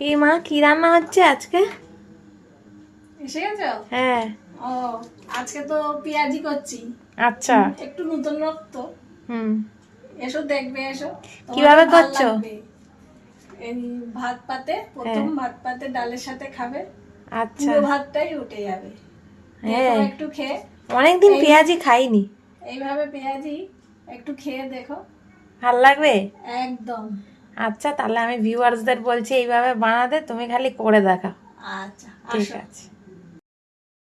এই মা কি রান্না হচ্ছে আজকে? এসে গেছো? হ্যাঁ। ও আজকে তো পেঁয়াজি করছি। আচ্ছা। একটু নতুন রক্ত হুম। এসো দেখবে এসো। কীভাবে করছ? এই ভাত পাতে প্রথম হ্যাঁ। ভাত পাতে ডালের সাথে খাবে। আচ্ছা। পুরো ভাতটাই উঠে যাবে। হ্যাঁ। একটু খেয়ে। অনেকদিন পেঁয়াজি খাইনি। এইভাবে পেঁয়াজি একটু খেয়ে দেখো। ভালো লাগবে? একদম। আচ্ছা তাহলে আমি ভিউয়ার্সদের বলছি এইভাবে বানাতে তুমি খালি করে দেখাও। আচ্ছা ঠিক আছে।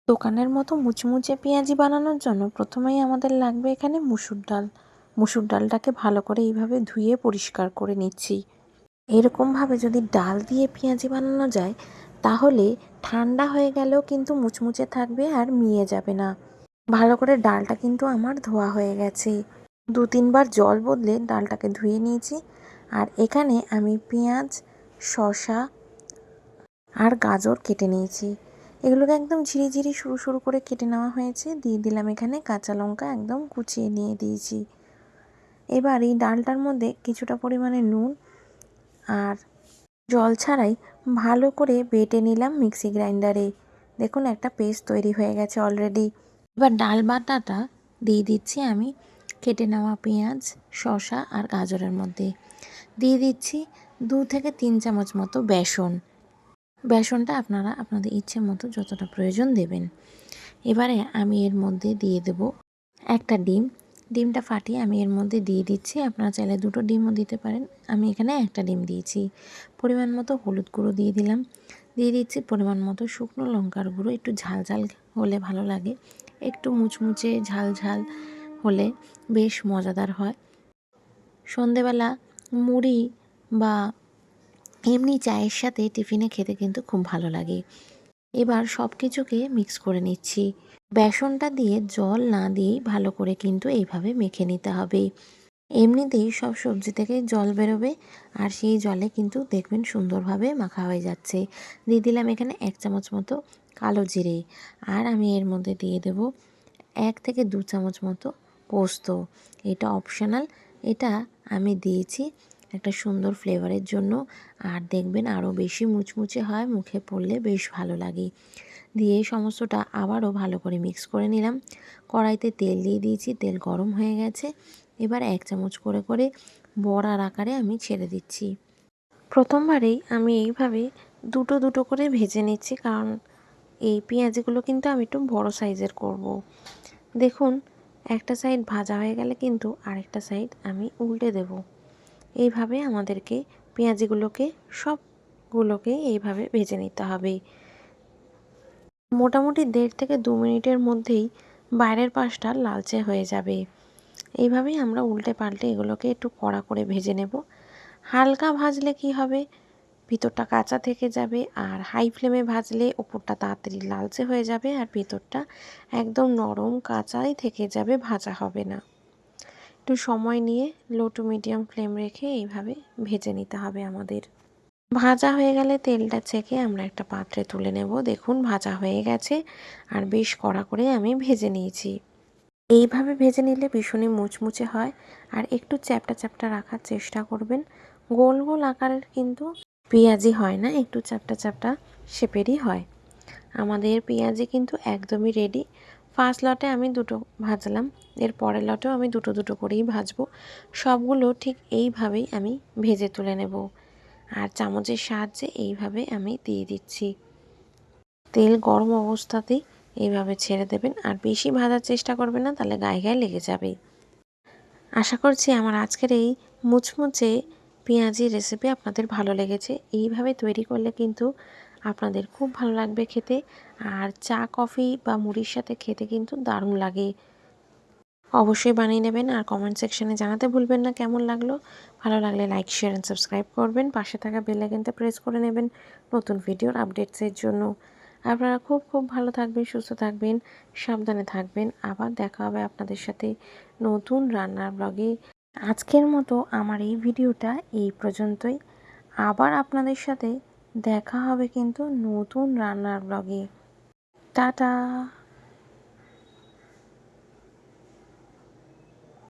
দোকানের মতো মুচমুচে পেঁয়াজি বানানোর জন্য প্রথমেই আমাদের লাগবে এখানে মুসুর ডাল। মুসুর ডালটাকে ভালো করে এইভাবে ধুয়ে পরিষ্কার করে নিচ্ছি। এরকমভাবে যদি ডাল দিয়ে পেঁয়াজি বানানো যায় তাহলে ঠান্ডা হয়ে গেলেও কিন্তু মুচমুচে থাকবে আর মিয়ে যাবে না। ভালো করে ডালটা কিন্তু আমার ধোয়া হয়ে গেছে। দু তিনবার জল বদলে ডালটাকে ধুয়ে নিয়েছি। আর এখানে আমি পেঁয়াজ, শসা আর গাজর কেটে নিয়েছি। এগুলোকে একদম ঝিরিঝিরি, সরু সরু করে কেটে নেওয়া হয়েছে। দিয়ে দিলাম এখানে কাঁচা লঙ্কা একদম কুচিয়ে নিয়ে দিয়েছি। এবার এই ডালটার মধ্যে কিছুটা পরিমাণে নুন আর জল ছাড়াই ভালো করে বেটে নিলাম মিক্সি গ্রাইন্ডারে। দেখুন একটা পেস্ট তৈরি হয়ে গেছে অলরেডি। এবার ডাল বাটাটা দিয়ে দিচ্ছি আমি। কেটে নেওয়া পেঁয়াজ, শসা আর গাজরের মধ্যে। দিয়ে দিচ্ছি দু থেকে তিন চামচ মতো বেসন। বেসনটা আপনারা আপনাদের ইচ্ছে মতো যতটা প্রয়োজন দেবেন। এবারে আমি এর মধ্যে দিয়ে দেব একটা ডিম। ডিমটা ফাটিয়ে আমি এর মধ্যে দিয়ে দিচ্ছি। আপনারা চাইলে দুটো ডিমও দিতে পারেন। আমি এখানে একটা ডিম দিয়েছি। পরিমাণ মতো হলুদ গুঁড়ো দিয়ে দিলাম। দিয়ে দিচ্ছি পরিমাণ মতো শুকনো লঙ্কার গুঁড়ো। একটু ঝাল ঝাল হলে ভালো লাগে। একটু মুচমুচে ঝাল ঝাল হলে বেশ মজাদার হয়। সন্ধেবেলা মুড়ি বা এমনি চায়ের সাথে টিফিনে খেতে কিন্তু খুব ভালো লাগে। এবার সব কিছুকে মিক্স করে নিচ্ছি। বেসনটা দিয়ে জল না দিয়েই ভালো করে কিন্তু এইভাবে মেখে নিতে হবে। এমনিতেই সব সবজি থেকে জল বেরোবে আর সেই জলে কিন্তু দেখবেন সুন্দরভাবে মাখা হয়ে যাচ্ছে। দিয়ে দিলাম এখানে এক চামচ মতো কালো জিরে। আর আমি এর মধ্যে দিয়ে দেব এক থেকে দু চামচ মতো পোস্ত, এটা অপশনাল এটা আমি দিয়েছি একটা সুন্দর ফ্লেভারের জন্য। আর দেখবেন আরও বেশি মুচমুচে হয়, মুখে পড়লে বেশ ভালো লাগে। দিয়ে সমস্তটা আবারও ভালো করে মিক্স করে নিলাম। কড়াইতে তেল দিয়ে দিয়েছি, তেল গরম হয়ে গেছে। এবার এক চামচ করে করে বড়ার আকারে আমি ছেড়ে দিচ্ছি। প্রথমবারেই আমি এইভাবে দুটো দুটো করে ভেজে নিচ্ছি, কারণ এই পেঁয়াজিগুলো কিন্তু আমি একটু বড় সাইজের করব। দেখুন একটা সাইড ভাজা হয়ে গেলে কিন্তু আরেকটা সাইড আমি উল্টে দেব। এইভাবে আমাদেরকে পেঁয়াজিগুলোকে সবগুলোকে এইভাবে ভেজে নিতে হবে। মোটামুটি দেড় থেকে দু মিনিটের মধ্যেই বাইরের পাশটা লালচে হয়ে যাবে। এইভাবেই আমরা উল্টে পাল্টে এগুলোকে একটু কড়া করে ভেজে নেব। হালকা ভাজলে কি হবে? ভিতরটা কাঁচা থেকে যাবে আর হাই ফ্লেমে ভাজলে ওপরটা তাড়াতাড়ি লালচে হয়ে যাবে আর ভিতরটা একদম নরম কাঁচাই থেকে যাবে, ভাজা হবে না। একটু সময় নিয়ে লো টু মিডিয়াম ফ্লেম রেখে এইভাবে ভেজে নিতে হবে আমাদের। ভাজা হয়ে গেলে তেলটা ছেঁকে আমরা একটা পাত্রে তুলে নেব। দেখুন, ভাজা হয়ে গেছে আর বেশ কড়া করে আমি ভেজে নিয়েছি। এইভাবে ভেজে নিলে ভীষণই মুচমুচে হয় আর একটু চ্যাপটা চ্যাপটা রাখার চেষ্টা করবেন। গোল গোল আকারের কিন্তু পেঁয়াজি হয় না, একটু চাপটা চাপটা শেপেরই হয়। আমাদের পেঁয়াজি কিন্তু একদমই রেডি ফার্স্ট লটে আমি দুটো ভাজলাম, এর পরের লটেও আমি দুটো দুটো করেই ভাজবো। সবগুলো ঠিক এইভাবেই আমি ভেজে তুলে নেব। আর চামচের সাহায্যে এইভাবে আমি দিয়ে দিচ্ছি। তেল গরম অবস্থাতেই এইভাবে ছেড়ে দেবেন, আর বেশি ভাজার চেষ্টা করবেন না, তাহলে গায়ে গায়ে লেগে যাবে। আশা করছি আমার আজকের এই মুচমুচে পেঁয়াজি রেসিপি আপনাদের ভালো লেগেছে, এইভাবে তৈরি করলে কিন্তু আপনাদের খুব ভালো লাগবে খেতে। আর চা, কফি বা মুড়ির সাথে খেতে কিন্তু দারুণ লাগে। অবশ্যই বানিয়ে নেবেন আর কমেন্ট সেকশনে জানাতে ভুলবেন না কেমন লাগল। ভালো লাগলে লাইক শেয়ার অ্যান্ড সাবস্ক্রাইব করবেন। পাশে থাকা বেল আইকনটা প্রেস করে নেবেন নতুন ভিডিওর আপডেটসের জন্য। আপনারা খুব খুব ভালো থাকবেন, সুস্থ থাকবেন, সাবধানে থাকবেন। আবার দেখা হবে আপনাদের সাথে নতুন রান্নার ব্লগে আজকের মতো আমার এই ভিডিওটা এই পর্যন্তই। আবার আপনাদের সাথে দেখা হবে কিন্তু নতুন রান্নার ব্লগে। টাটা!